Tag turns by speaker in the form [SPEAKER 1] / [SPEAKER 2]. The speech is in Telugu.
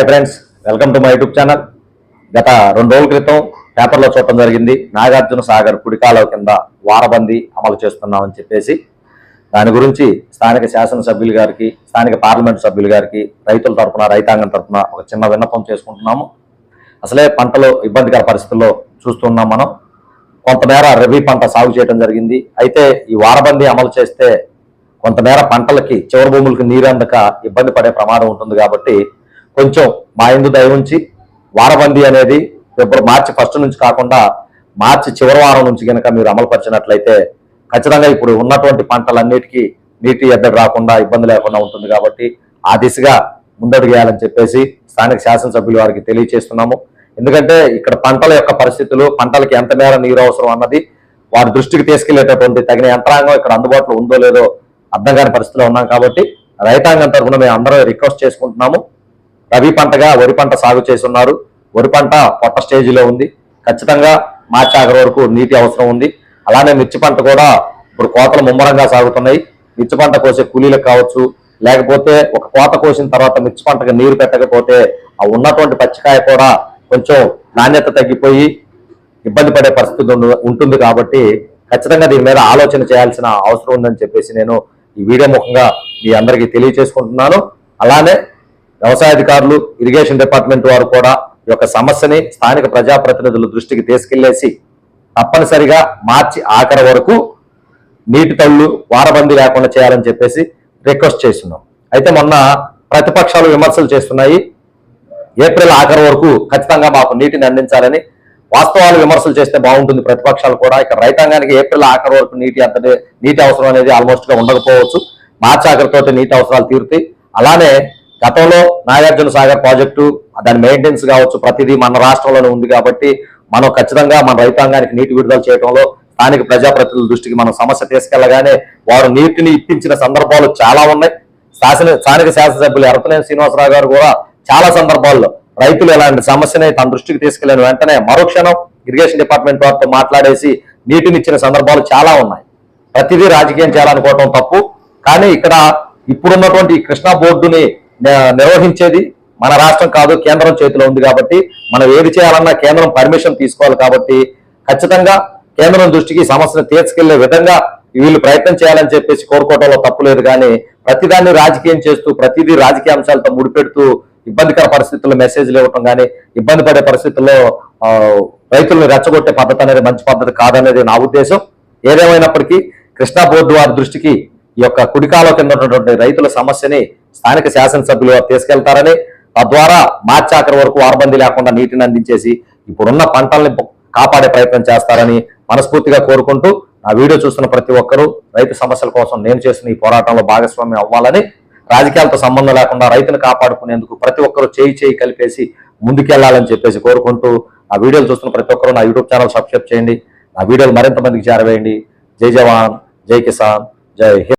[SPEAKER 1] Hi friends welcome to my YouTube channel గత రెండు రోజుల క్రితం పేపర్లో చూడటం జరిగింది. నాగార్జున సాగర్ కుడికాలువ కింద వారబందీ అమలు చేస్తున్నామని చెప్పేసి దాని గురించి స్థానిక శాసనసభ్యులు గారికి స్థానిక పార్లమెంటు సభ్యులు గారికి రైతుల తరఫున రైతాంగం తరఫున ఒక చిన్న విన్నపం చేసుకుంటున్నాము. అసలే పంటలు ఇబ్బందికర పరిస్థితుల్లో చూస్తున్నాం మనం. కొంతమేర రబీ పంట సాగు చేయడం జరిగింది. అయితే ఈ వారబందీ అమలు చేస్తే కొంతమేర పంటలకి చివరి భూములకు నీరు అందక ఇబ్బంది పడే ప్రమాదం ఉంటుంది కాబట్టి కొంచెం మా ఇందు దయ ఉంచి వారబందీ అనేది ఫిబ్రవరి మార్చి ఫస్ట్ నుంచి కాకుండా మార్చి చివరి వారం నుంచి కనుక మీరు అమలుపరిచినట్లయితే ఖచ్చితంగా ఇప్పుడు ఉన్నటువంటి పంటలన్నిటికీ నీటి ఎద్దడి రాకుండా ఇబ్బంది లేకుండా ఉంటుంది కాబట్టి ఆ దిశగా ముందడుగేయాలని చెప్పేసి స్థానిక శాసనసభ్యులు వారికి తెలియజేస్తున్నాము ఎందుకంటే ఇక్కడ పంటల యొక్క పరిస్థితులు పంటలకు ఎంత మేర నీరు అవసరం అన్నది వారి దృష్టికి తీసుకెళ్ళేటటువంటి తగిన యంత్రాంగం ఇక్కడ అందుబాటులో ఉందో లేదో అర్థం కాని పరిస్థితిలో ఉన్నాం కాబట్టి రైతాంగం తరఫున మేము అందరం రిక్వెస్ట్ చేసుకుంటున్నాము. రబీ పంటగా వరి పంట సాగు చేసి ఉన్నారు వరి పంట పొట్ట స్టేజిలో ఉంది. ఖచ్చితంగా మార్చి ఆఖరి వరకు నీటి అవసరం ఉంది. అలానే మిర్చి పంట కూడా ఇప్పుడు కోతలు ముమ్మరంగా సాగుతున్నాయి. మిర్చి పంట కోసే కూలీలకు కావచ్చు లేకపోతే ఒక కోత కోసిన తర్వాత మిర్చి పంటకు నీరు పెట్టకపోతే ఆ ఉన్నటువంటి పచ్చికాయ కూడా కొంచెం నాణ్యత తగ్గిపోయి ఇబ్బంది పడే పరిస్థితి ఉంటుంది కాబట్టి ఖచ్చితంగా దీని మీద ఆలోచన చేయాల్సిన అవసరం ఉందని చెప్పేసి నేను ఈ వీడియో ముఖంగా మీ అందరికీ తెలియజేసుకుంటున్నాను. అలానే వ్యవసాయ అధికారులు ఇరిగేషన్ డిపార్ట్మెంట్ వారు కూడా ఈ యొక్క సమస్యని స్థానిక ప్రజాప్రతినిధుల దృష్టికి తీసుకెళ్ళేసి తప్పనిసరిగా మార్చి ఆఖరి వరకు నీటి తళ్ళు వారబందీ లేకుండా చేయాలని చెప్పేసి రిక్వెస్ట్ చేస్తున్నాం. అయితే మొన్న ప్రతిపక్షాలు విమర్శలు చేస్తున్నాయి. ఏప్రిల్ ఆఖరి వరకు ఖచ్చితంగా మాకు నీటిని అందించాలని వాస్తవాలు విమర్శలు చేస్తే బాగుంటుంది. ప్రతిపక్షాలు కూడా ఇక్కడ రైతాంగానికి ఏప్రిల్ ఆఖరి వరకు నీటి అంత నీటి అవసరం అనేది ఆల్మోస్ట్గా ఉండకపోవచ్చు. మార్చి ఆఖరితో నీటి అవసరాలు తీరుతాయి. అలానే గతంలో నాగార్జున సాగర్ ప్రాజెక్టు దాని మెయింటెనెన్స్ కావచ్చు ప్రతిదీ మన రాష్ట్రంలోనే ఉంది కాబట్టి మనం ఖచ్చితంగా మన రైతాంగానికి నీటి విడుదల చేయడంలో స్థానిక ప్రజాప్రతినిధుల దృష్టికి మనం సమస్య తీసుకెళ్ళగానే వారు నీటిని ఇప్పించిన సందర్భాలు చాలా ఉన్నాయి. శాసన స్థానిక శాసనసభ్యులు ఎరపనేని శ్రీనివాసరావు గారు కూడా చాలా సందర్భాల్లో రైతులు ఇలాంటి సమస్యని తన దృష్టికి తీసుకెళ్ళిన వెంటనే మరుక్షణం ఇరిగేషన్ డిపార్ట్మెంట్ వారితో మాట్లాడేసి నీటిని ఇచ్చిన సందర్భాలు చాలా ఉన్నాయి. ప్రతిదీ రాజకీయం చేయాలనుకోవటం తప్పు. కానీ ఇక్కడ ఇప్పుడున్నటువంటి కృష్ణా బోర్డుని నిర్వహించేది మన రాష్ట్రం కాదు కేంద్రం చేతిలో ఉంది కాబట్టి మనం ఏది చేయాలన్నా కేంద్రం పర్మిషన్ తీసుకోవాలి కాబట్టి ఖచ్చితంగా కేంద్రం దృష్టికి సమస్యను తీసుకెళ్ళే విధంగా వీళ్ళు ప్రయత్నం చేయాలని చెప్పేసి కోరుకోవడంలో తప్పు లేదు కానీ ప్రతిదాన్ని రాజకీయం చేస్తూ ప్రతిదీ రాజకీయ అంశాలతో ముడిపెడుతూ ఇబ్బందికర పరిస్థితుల్లో మెసేజ్లు ఇవ్వటం కానీ ఇబ్బంది పడే పరిస్థితుల్లో రైతులను రెచ్చగొట్టే పద్ధతి అనేది మంచి పద్ధతి కాదనేది నా ఉద్దేశం. ఏదేమైనప్పటికీ కృష్ణా బోర్డు వారి దృష్టికి ఈ యొక్క కుడికాలో కింద ఉన్నటువంటి రైతుల సమస్యని స్థానిక శాసనసభ్యులు తీసుకెళ్తారని తద్వారా మార్చి ఆఖరి వరకు వారబందీ లేకుండా నీటిని అందించేసి ఇప్పుడున్న పంటల్ని కాపాడే ప్రయత్నం చేస్తారని మనస్ఫూర్తిగా కోరుకుంటూ నా వీడియో చూస్తున్న ప్రతి ఒక్కరూ రైతు సమస్యల కోసం నేను చేసిన ఈ పోరాటంలో భాగస్వామ్యం అవ్వాలని రాజకీయాలతో సంబంధం లేకుండా రైతును కాపాడుకునేందుకు ప్రతి ఒక్కరూ చేయి చేయి కలిపేసి ముందుకెళ్ళాలని చెప్పేసి కోరుకుంటూ ఆ వీడియోలు చూస్తున్న ప్రతి ఒక్కరూ నా యూట్యూబ్ ఛానల్ సబ్స్క్రైబ్ చేయండి. నా వీడియోలు మరింత మందికి చేరవేయండి. జై జవాన్ జై కిసాన్ జై హింద్.